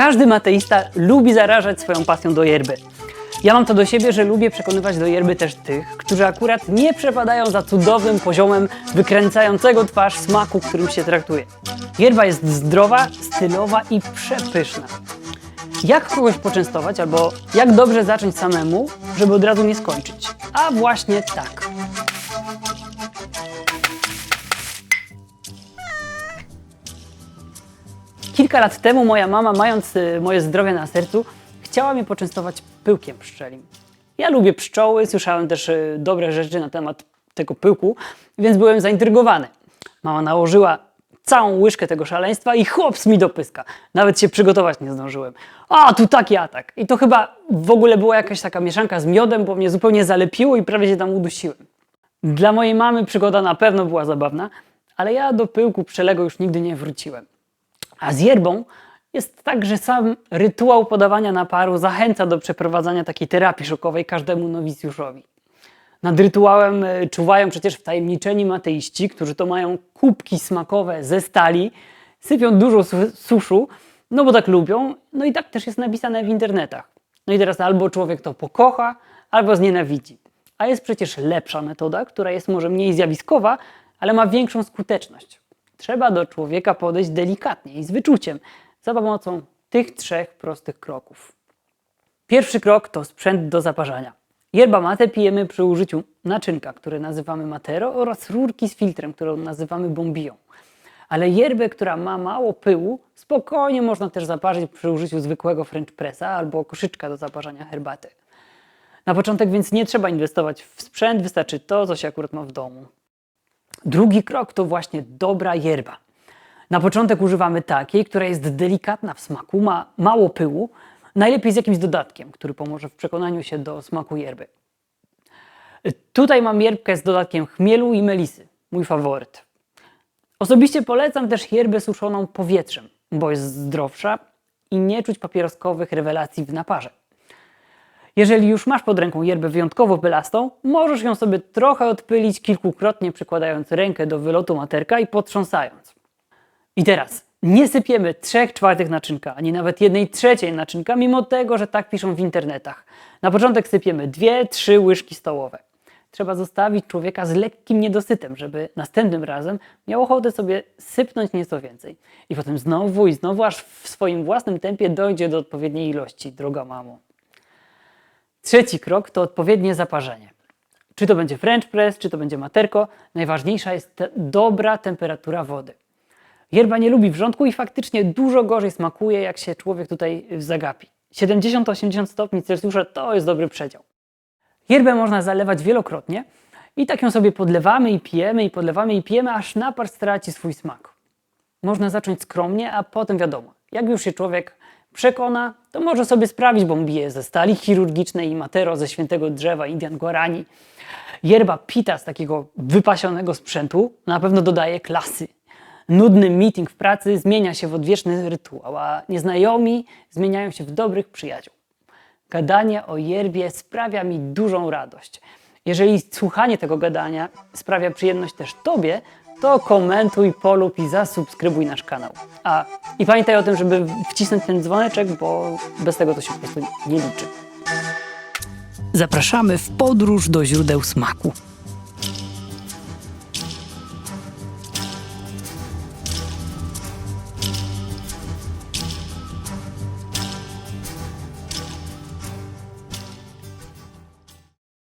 Każdy mateista lubi zarażać swoją pasją do yerby. Ja mam to do siebie, że lubię przekonywać do yerby też tych, którzy akurat nie przepadają za cudownym poziomem wykręcającego twarz smaku, którym się traktuje. Yerba jest zdrowa, stylowa i przepyszna. Jak kogoś poczęstować albo jak dobrze zacząć samemu, żeby od razu nie skończyć? A właśnie tak. Kilka lat temu moja mama, mając y, moje zdrowie na sercu, chciała mnie poczęstować pyłkiem pszczelim. Ja lubię pszczoły, słyszałem też y, dobre rzeczy na temat tego pyłku, więc byłem zaintrygowany. Mama nałożyła całą łyżkę tego szaleństwa i chłops mi do pyska. Nawet się przygotować nie zdążyłem. A, tu taki atak. I to chyba w ogóle była jakaś taka mieszanka z miodem, bo mnie zupełnie zalepiło i prawie się tam udusiłem. Dla mojej mamy przygoda na pewno była zabawna, ale ja do pyłku przelego już nigdy nie wróciłem. A z yerbą jest tak, że sam rytuał podawania naparu zachęca do przeprowadzania takiej terapii szokowej każdemu nowicjuszowi. Nad rytuałem e, czuwają przecież wtajemniczeni mateiści, którzy to mają kubki smakowe ze stali, sypią dużo su- suszu, no bo tak lubią, no i tak też jest napisane w internetach. No i teraz albo człowiek to pokocha, albo znienawidzi. A jest przecież lepsza metoda, która jest może mniej zjawiskowa, ale ma większą skuteczność. Trzeba do człowieka podejść delikatnie i z wyczuciem, za pomocą tych trzech prostych kroków. Pierwszy krok to sprzęt do zaparzania. Yerba mate pijemy przy użyciu naczynka, które nazywamy matero oraz rurki z filtrem, którą nazywamy bombiją. Ale yerbę, która ma mało pyłu, spokojnie można też zaparzyć przy użyciu zwykłego French pressa albo koszyczka do zaparzania herbaty. Na początek więc nie trzeba inwestować w sprzęt, wystarczy to, co się akurat ma w domu. Drugi krok to właśnie dobra yerba. Na początek używamy takiej, która jest delikatna w smaku, ma mało pyłu, najlepiej z jakimś dodatkiem, który pomoże w przekonaniu się do smaku yerby. Tutaj mam yerbkę z dodatkiem chmielu i melisy, mój faworyt. Osobiście polecam też yerbę suszoną powietrzem, bo jest zdrowsza i nie czuć papieroskowych rewelacji w naparze. Jeżeli już masz pod ręką yerbę wyjątkowo bylastą, możesz ją sobie trochę odpylić kilkukrotnie przykładając rękę do wylotu materka i potrząsając. I teraz nie sypiemy 3 czwartych naczynka, ani nawet 1 trzeciej naczynka, mimo tego, że tak piszą w internetach. Na początek sypiemy 2-3 łyżki stołowe. Trzeba zostawić człowieka z lekkim niedosytem, żeby następnym razem miał ochotę sobie sypnąć nieco więcej. I potem znowu i znowu, aż w swoim własnym tempie dojdzie do odpowiedniej ilości, droga mamo. Trzeci krok to odpowiednie zaparzenie. Czy to będzie French press, czy to będzie materko, najważniejsza jest dobra temperatura wody. Yerba nie lubi wrzątku i faktycznie dużo gorzej smakuje, jak się człowiek tutaj zagapi. 70-80 stopni Celsjusza to jest dobry przedział. Yerbę można zalewać wielokrotnie i tak ją sobie podlewamy i pijemy, i podlewamy i pijemy, aż napar straci swój smak. Można zacząć skromnie, a potem wiadomo, jak już się człowiek przekona, to może sobie sprawić bombije ze stali chirurgicznej i matero ze świętego drzewa Indian Guarani. Yerba pita z takiego wypasionego sprzętu na pewno dodaje klasy. Nudny meeting w pracy zmienia się w odwieczny rytuał, a nieznajomi zmieniają się w dobrych przyjaciół. Gadanie o yerbie sprawia mi dużą radość. Jeżeli słuchanie tego gadania sprawia przyjemność też Tobie, to komentuj, polub i zasubskrybuj nasz kanał. A i pamiętaj o tym, żeby wcisnąć ten dzwoneczek, bo bez tego to się po prostu nie liczy. Zapraszamy w podróż do źródeł smaku.